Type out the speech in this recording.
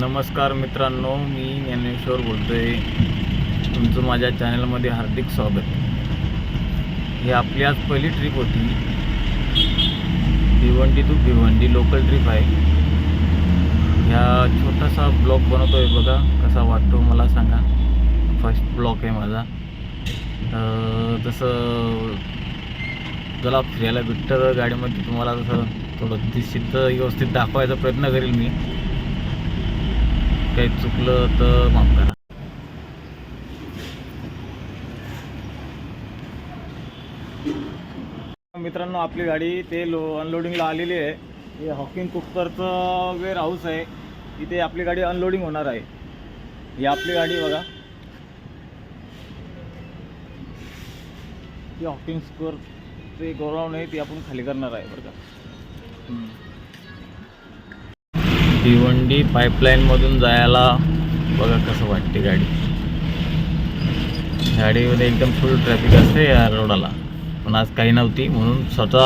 नमस्कार मित्रांनो मी ज्ञानेश्वर बोलतो आहे तुमचं माझ्या चॅनलमध्ये हार्दिक स्वागत. ही आपली आज पहिली ट्रिप होती. Bhiwandi to Bhiwandi local trip आहे. ह्या छोटासा ब्लॉग आहे बघा कसा वाटतो मला सांगा. फर्स्ट ब्लॉग आहे माझा. तसं जरा फिरायला भेटतं गाडीमध्ये तुम्हाला तसं थोडं दिसत व्यवस्थित दाखवायचा प्रयत्न करेल मी. काही चुकलं तर माफ करा. मित्रांनो आपली गाडी ते लो अनलोडिंगला आलेली आहे. हे हॉकिंग कुकरचं वेअर हाऊस आहे. इथे आपली गाडी अनलोडिंग होणार आहे. ही आपली गाडी बघा. ही हॉकिंग कुकरचे गोराऊंड आहे ती आपण खाली करणार आहे बरं का? भिवंडी पाईपलाईनमधून जायला बघा कसं वाटते गाडी. गाडीमध्ये एकदम फुल ट्रॅफिक असते या रोडाला पण आज काही नव्हती म्हणून स्वतः